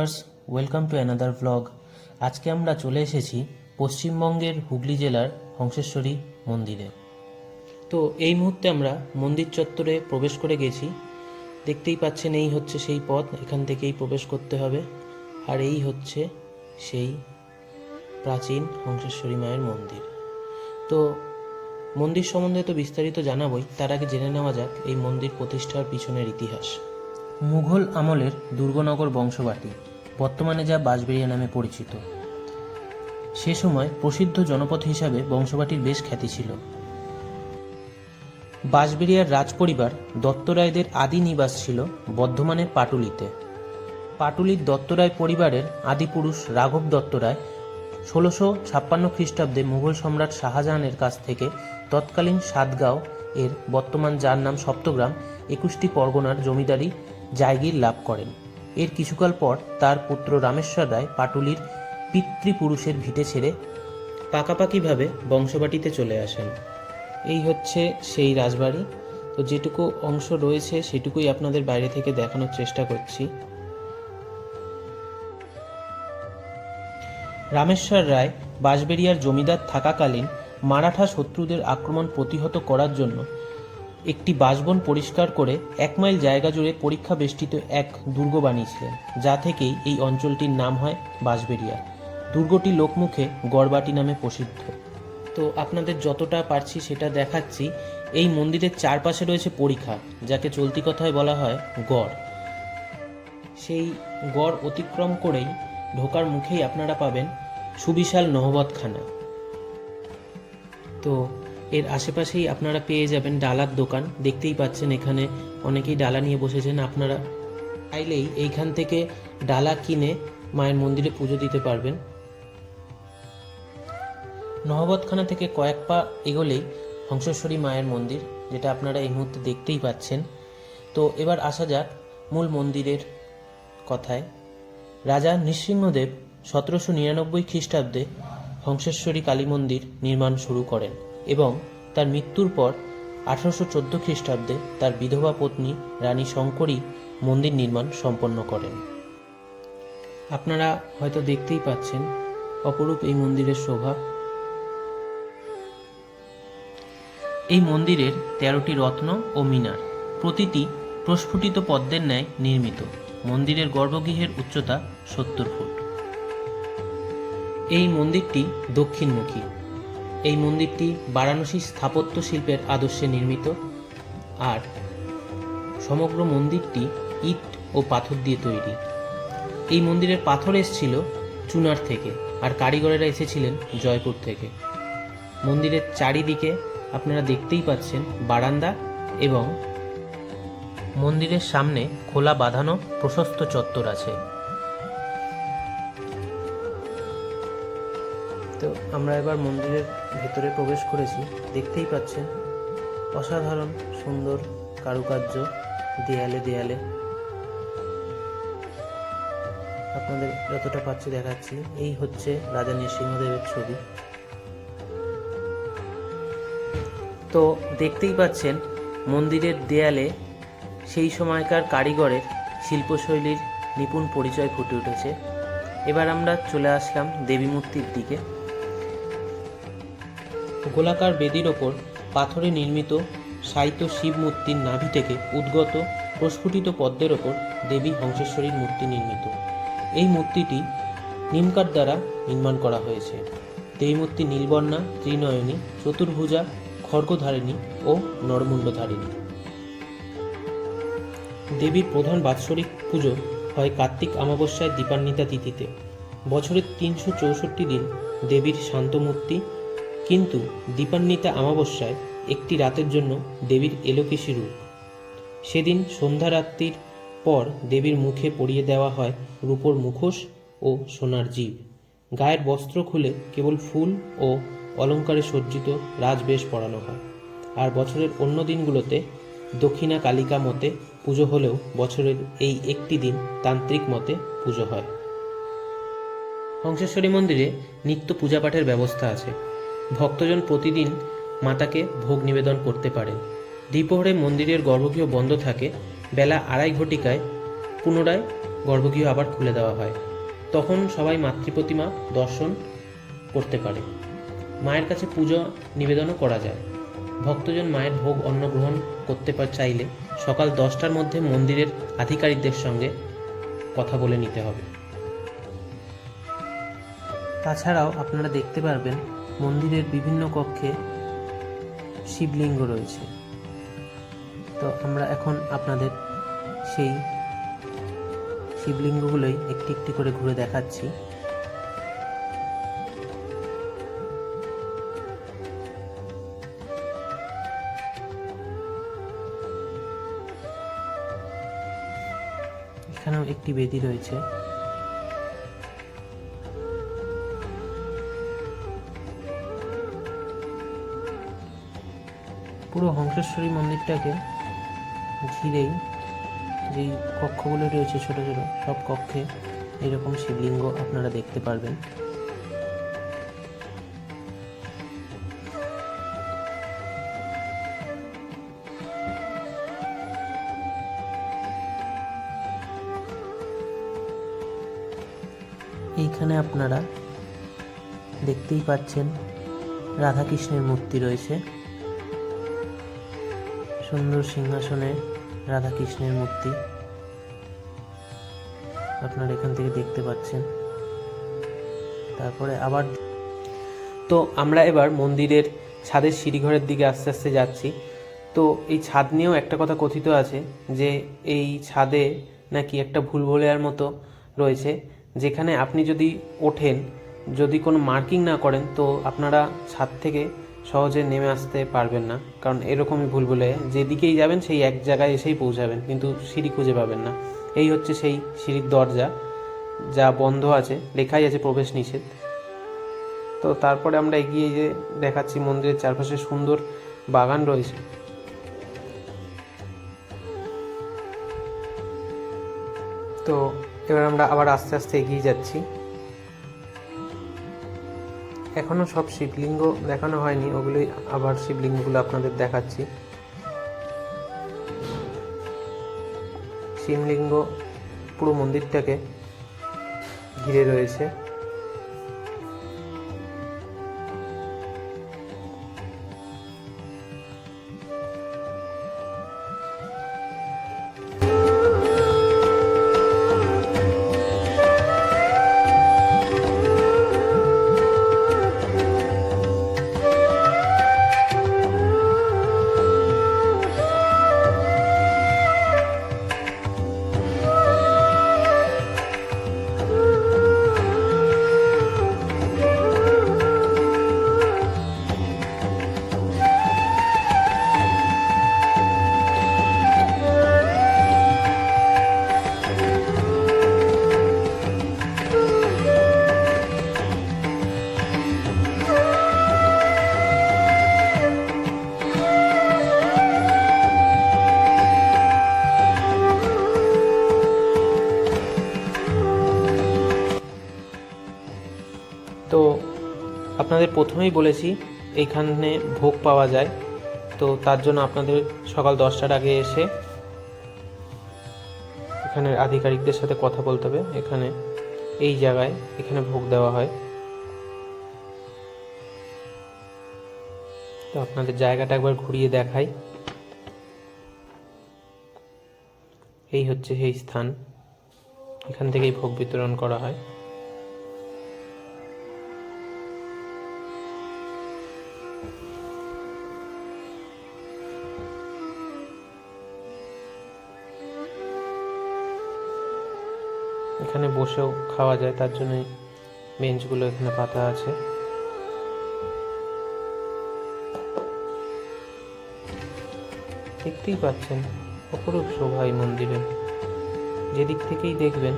Viewers, welcome to another vlog আজকে আমরা চলে এসেছি পশ্চিমবঙ্গের হুগলি জেলার হংসেশ্বরী মন্দিরে। তো এই মুহূর্তে আমরা মন্দির চত্বরে প্রবেশ করে গেছি। দেখতেই পাচ্ছেন, এই হচ্ছে সেই পথ, এখান থেকেই প্রবেশ করতে হবে। আর এই হচ্ছে সেই প্রাচীন হংসেশ্বরী মায়ের মন্দির। তো মন্দির সম্বন্ধে তো বিস্তারিত জানাবই, তার আগে জেনে নেওয়া যাক এই মন্দির প্রতিষ্ঠার পিছনের ইতিহাস। মুঘল আমলের দুর্গনগর বংশবাটি বর্তমানে যা বাঁশবেড়িয়া নামে পরিচিত। সে সময় প্রসিদ্ধ জনপদ হিসাবে বংশবাটির বেশ খ্যাতি ছিল। বাঁশবেড়িয়ার রাজপরিবার দত্তরায়দের আদি নিবাস ছিল বর্ধমানের পাটুলিতে। পাটুলির দত্তরায় পরিবারের আদিপুরুষ রাঘব দত্তরায় ষোলোশো ছাপ্পান্ন খ্রিস্টাব্দে মুঘল সম্রাট শাহজাহানের কাছ থেকে তৎকালীন সাতগাঁও এর বর্তমান যার নাম সপ্তগ্রাম একুশটি পরগনার জমিদারি জায়গির লাভ করেন। এর কিছুকাল পর তার পুত্র রামেশ্বর রায় পাটুলির পিতৃপুরুষের ভিটে ছেড়ে পাকাপাকিভাবে বংশবাটিতে চলে আসেন। এই হচ্ছে সেই রাজবাড়ি। তো যেটুকু অংশ রয়েছে সেটুকুই আপনাদের বাইরে থেকে দেখানোর চেষ্টা করছি। রামেশ্বর রায় বাঁশবেড়িয়ার জমিদার থাকাকালীন মারাঠা শত্রুদের আক্রমণ প্রতিহত করার জন্য একটি বাসবন পরিষ্কার করে এক মাইল জায়গা জুড়ে পরীক্ষা বেষ্টিত এক দুর্গ বানিয়েছিলেন, যা থেকেই এই অঞ্চলটির নাম হয় বাঁশবেড়িয়া। দুর্গটি লোকমুখে গড়বাটি নামে প্রসিদ্ধ। তো আপনাদের যতটা পারছি সেটা দেখাচ্ছি। এই মন্দিরের চারপাশে রয়েছে পরীক্ষা যাকে চলতি কথায় বলা হয় গড়। সেই গড় অতিক্রম করেই ঢোকার মুখেই আপনারা পাবেন সুবিশাল নহবতখানা। তো এর আশেপাশেই আপনারা পেয়ে যাবেন ডালার দোকান। দেখতেই পাচ্ছেন এখানে অনেকেই ডালা নিয়ে বসেছেন। আপনারা চাইলেই এইখান থেকে ডালা কিনে মায়ের মন্দিরে পুজো দিতে পারবেন। নহবতখানা থেকে কয়েক পা এগোলেই হংসেশ্বরী মায়ের মন্দির, যেটা আপনারা এই মুহূর্তে দেখতেই পাচ্ছেন। তো এবার আসা যাক মূল মন্দিরের কথায়। রাজা নৃসিংহদেব সতেরোশো নিরানব্বই খ্রিস্টাব্দে হংসেশ্বরী কালী মন্দির নির্মাণ শুরু করেন। এবং তার মৃত্যুর পর আঠারোশো চোদ্দ খ্রিস্টাব্দে তার বিধবা পত্নী রানী শঙ্করী মন্দির নির্মাণ সম্পন্ন করেন। আপনারা হয়তো দেখতেই পাচ্ছেন অপরূপ এই মন্দিরের শোভা। এই মন্দিরের তেরোটি রত্ন ও মিনার প্রতিটি প্রস্ফুটিত পদ্মের ন্যায় নির্মিত। মন্দিরের গর্ভগৃহের উচ্চতা সত্তর ফুট। এই মন্দিরটি দক্ষিণমুখী। এই মন্দিরটি বারাণসী স্থাপত্য শিল্পের আদর্শে নির্মিত আর সমগ্র মন্দিরটি ইট ও পাথর দিয়ে তৈরি। এই মন্দিরের পাথর এসেছিল চুনার থেকে আর কারিগরেরা এসেছিলেন জয়পুর থেকে। মন্দিরের চারিদিকে আপনারা দেখতেই পাচ্ছেন বারান্দা এবং মন্দিরের সামনে খোলা বাঁধানো প্রশস্ত চত্বর আছে। তো আমরা এবার মন্দিরের ভেতরে প্রবেশ করেছি। দেখতেই পাচ্ছেন, অসাধারণ, সুন্দর কারুকার্য, দেয়ালে দেয়ালে। আপনাদের যতটা পাচ্ছি দেখাচ্ছি, এই হচ্ছে রাজা নৃসিংহদেবের ছবি। তো দেখতেই পাচ্ছেন, মন্দিরের দেয়ালে সেই সময়কার কারিগরের শিল্পশৈলীর নিপুণ পরিচয় ফুটে উঠেছে। এবার আমরা চলে আসলাম দেবী মূর্তির দিকে। গোলাকার বেদির ওপর পাথরে নির্মিত সাহিত্য শিব মূর্তির নাভি থেকে উদ্গত প্রস্ফুটিত পদ্মের ওপর দেবী হংসেশ্বরীর মূর্তি নির্মিত। এই মূর্তিটি নিমকার দ্বারা নির্মাণ করা হয়েছে। দেবী মূর্তি নীলবর্ণা, ত্রিনয়নী, চতুর্ভুজা, খড়গধারিণী ও নরমুণ্ডধারিণী। দেবীর প্রধান বাৎসরিক পুজো হয় কার্তিক অমাবস্যায় দীপান্বিতা তিথিতে। বছরের তিনশো চৌষট্টি দিন দেবীর শান্ত মূর্তি কিন্তু দীপান্বিতা অমাবস্যায় একটি রাতের জন্য দেবীর এলোকেশী রূপ। সেদিন সন্ধ্যারাত্রির পর দেবীর মুখে পরিয়ে দেওয়া হয় রূপোর মুখোশ ও সোনার জীব। গায়ের বস্ত্র খুলে কেবল ফুল ও অলঙ্কারে সজ্জিত রাজবেশ পরানো হয়। আর বছরের অন্য দিনগুলোতে দক্ষিণা কালিকা মতে পুজো হলেও বছরের এই একটি দিন তান্ত্রিক মতে পুজো হয়। হংসেশ্বরী মন্দিরে নিত্য পূজাপাঠের ব্যবস্থা আছে। ভক্তজন প্রতিদিন মাতাকে ভোগ নিবেদন করতে পারেন। দ্বিপ্রহরে মন্দিরের গর্ভগৃহ বন্ধ থাকে, বেলা আড়াই ঘটিকায় পুনরায় গর্ভগৃহ আবার খুলে দেওয়া হয়। তখন সবাই মাতৃপ্রতিমা দর্শন করতে পারে। মায়ের কাছে পুজো নিবেদনও করা যায়। ভক্তজন মায়ের ভোগ অন্ন গ্রহণ করতে চাইলে সকাল দশটার মধ্যে মন্দিরের আধিকারিকদের সঙ্গে কথা বলে নিতে হবে। তাছাড়াও আপনারা দেখতে পারবেন মন্দিরের বিভিন্ন কক্ষে শিবলিঙ্গ রয়েছে। তো আমরা এখন আপনাদের সেই শিবলিঙ্গগুলোই একটি একটি করে ঘুরে দেখাচ্ছি। এখানেও একটি বেদি রয়েছে। পুরো হংসেশ্বরী মন্দিরটাকে ঘিরেই যেই কক্ষগুলো রয়েছে ছোট ছোট, সব কক্ষে এরকম শিবলিঙ্গ আপনারা দেখতে পারবেন। এইখানে আপনারা দেখতেই পাচ্ছেন রাধাকৃষ্ণের মূর্তি রয়েছে। সুন্দর সিংহাসনে রাধাকৃষ্ণের মূর্তি। আপনারা এখান থেকে দেখতে পাচ্ছেন। তারপরে আবার তো আমরা এবার মন্দিরের ছাদের সিঁড়িঘরের দিকে আস্তে আস্তে যাচ্ছি। তো এই ছাদ নিয়েও একটা কথা কথিত আছে যে এই ছাদে নাকি একটা ভুল ভুলেয়ার মতো রয়েছে। যেখানে আপনি যদি ওঠেন, যদি কোনো মার্কিং না করেন, তো আপনারা ছাদ থেকে সহজে নেমে আসতে পারবেন না। কারণ এরকমই ভুল বলে যেদিকেই যাবেন সেই এক জায়গায় এসেই পৌঁছাবেন, কিন্তু সিঁড়ি খুঁজে পাবেন না। এই হচ্ছে সেই সিঁড়ির দরজা, যা বন্ধ আছে, লেখাই আছে প্রবেশ নিষেধ। তো তারপরে আমরা এগিয়ে যে দেখাচ্ছি মন্দিরের চারপাশে সুন্দর বাগান রয়েছে। তো এবার আমরা আবার আস্তে আস্তে এগিয়ে যাচ্ছি। এখনও সব শিবলিঙ্গ দেখানো হয়নি, ওগুলোই আবার শিবলিঙ্গগুলো আপনাদের দেখাচ্ছি। শিবলিঙ্গ পুরো মন্দিরটাকে ঘিরে রয়েছে। তো আপনাদের প্রথমেই বলেছি এইখানে ভোগ পাওয়া যায়। তো তার জন্য আপনাদের সকাল দশটার আগে এসে এখানের আধিকারিকদের সাথে কথা বলতে হবে। এখানে, এই জায়গায় এখানে ভোগ দেওয়া হয়। তো আপনাদের জায়গাটা একবার ঘুরিয়ে দেখাই। এই হচ্ছে সেই স্থান। এখান থেকেই ভোগ বিতরণ করা হয়। এখানে বসেও খাওয়া যায়, তার জন্যই বেঞ্চগুলো এখানে পাতা আছে। দেখতেই পাচ্ছেন, অপরূপ শোভা এই মন্দিরের যেদিক থেকেই দেখবেন,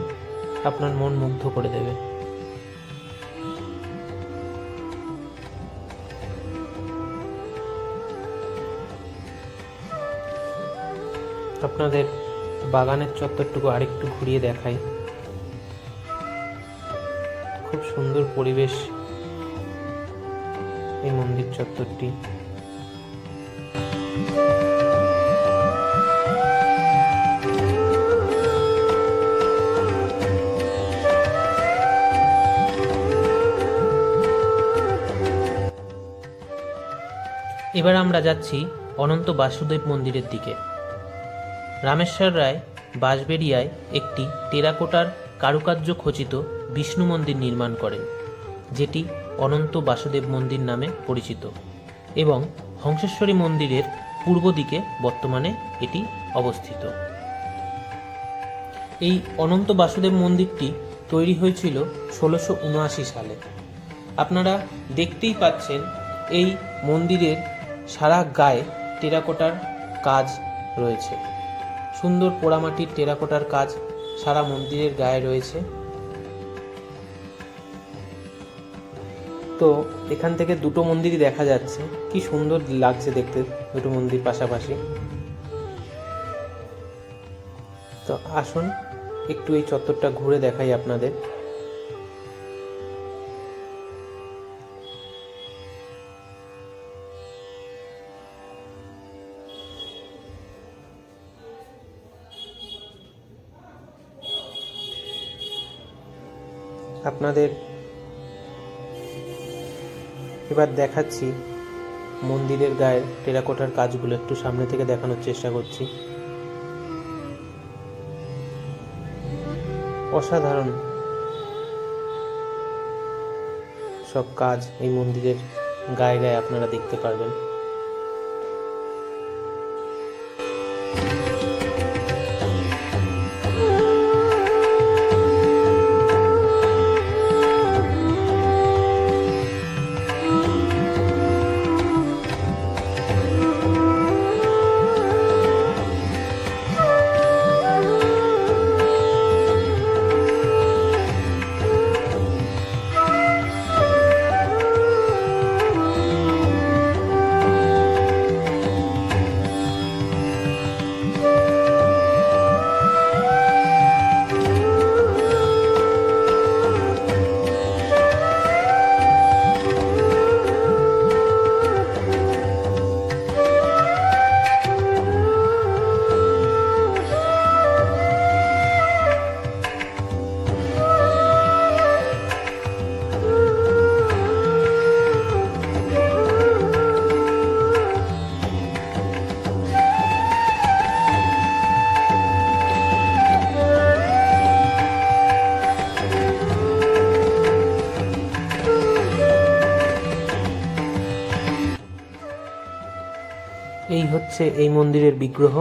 আপনার মন মুগ্ধ করে দেবে। আপনাদের বাগানের চত্বরটুকু আরেকটু ঘুরিয়ে দেখাই। খুব সুন্দর পরিবেশ এই মন্দির চত্বরটি। এবার আমরা যাচ্ছি অনন্ত বাসুদেব মন্দিরের দিকে। রামেশ্বর রায় বাঁশবেড়িয়ায় একটি টেরাকোটার কারুকার্য খচিত বিষ্ণু মন্দির নির্মাণ করেন, যেটি অনন্ত বাসুদেব মন্দির নামে পরিচিত এবং হংসেশ্বরী মন্দিরের পূর্ব দিকে বর্তমানে এটি অবস্থিত। এই অনন্ত বাসুদেব মন্দিরটি তৈরি হয়েছিল ষোলোশো উনআশি সালে। আপনারা দেখতেই পাচ্ছেন এই মন্দিরের সারা গায়ে টেরাকোটার কাজ রয়েছে। সুন্দর পোড়ামাটির টেরাকোটার কাজ সারা মন্দিরের গায়ে রয়েছে। তো এখান থেকে দুটো মন্দিরই দেখা যাচ্ছে। কি সুন্দর লাগছে দেখতে দুটো মন্দির পাশাপাশি। তো আসুন, একটু এই চত্বরটা ঘুরে দেখাই আপনাদের। আপনাদের এবার দেখাচ্ছি মন্দিরের গায়ে টেরাকোটার কাজগুলো একটু সামনে থেকে দেখানোর চেষ্টা করছি। অসাধারণ সব কাজ এই মন্দিরের গায়ে গায়ে আপনারা দেখতে পারবেন। হচ্ছে এই মন্দিরের বিগ্রহ।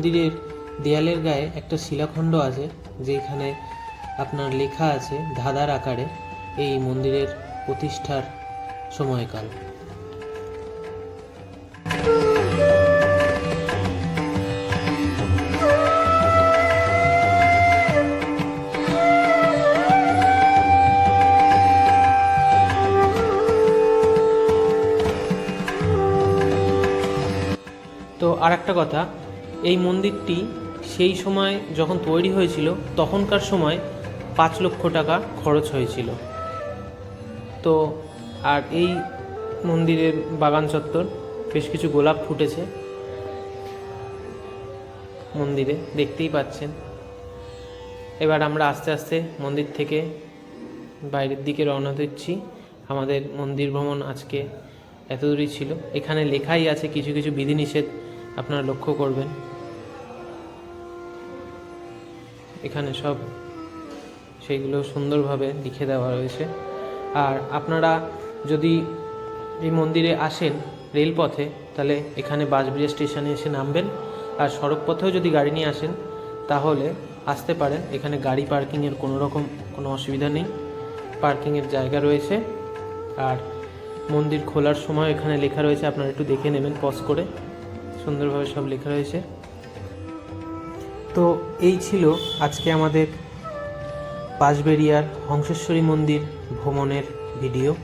মন্দিরের দেয়ালের গায়ে একটা শিলাখণ্ড আছে, যেখানে আপনার লেখা আছে ধাঁধার আকারে এই মন্দিরের প্রতিষ্ঠার সময়কাল। তো আর একটা কথা এই মন্দিরটি সেই সময় যখন তৈরি হয়েছিল, তখনকার সময় পাঁচ লক্ষ টাকা খরচ হয়েছিল। তো, আর এই মন্দিরের বাগান চত্বর, বেশ কিছু গোলাপ ফুটেছে। মন্দিরে দেখতেই পাচ্ছেন। এবার আমরা আস্তে আস্তে মন্দির থেকে বাইরের দিকে রওনা দিচ্ছি। আমাদের মন্দির ভ্রমণ আজকে এত দূরই ছিল। এখানে লেখাই আছে কিছু কিছু বিধিনিষেধ আপনারা লক্ষ্য করবেন। এখানে সব সেইগুলো সুন্দরভাবে লিখে দেওয়া রয়েছে। আর আপনারা যদি এই মন্দিরে আসেন রেলপথে, তাহলে এখানে বাসবিড়িয়া স্টেশনে এসে নামবেন। আর সড়ক পথেও যদি গাড়ি নিয়ে আসেন, তাহলে আসতে পারেন। এখানে গাড়ি পার্কিংয়ের কোনো রকম কোনো অসুবিধা নেই। পার্কিংয়ের জায়গা রয়েছে। আর মন্দির খোলার সময় এখানে লেখা রয়েছে, আপনারা একটু দেখে নেবেন, পজ করে। সুন্দরভাবে সব লেখা রয়েছে। তো এই ছিল আজকে আমাদের বাঁশবেড়িয়ার হংসেশ্বরী মন্দির ভ্রমণের ভিডিও।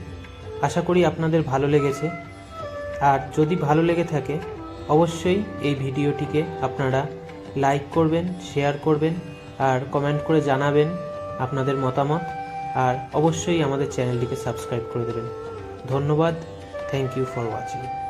আশা করি আপনাদের ভালো লেগেছে। আর যদি ভালো লেগে থাকে, অবশ্যই এই ভিডিওটিকে আপনারা লাইক করবেন, শেয়ার করবেন, আর কমেন্ট করে জানাবেন আপনাদের মতামত। আর অবশ্যই আমাদের চ্যানেলটিকে সাবস্ক্রাইব করে দেবেন। ধন্যবাদ। Thank you for watching.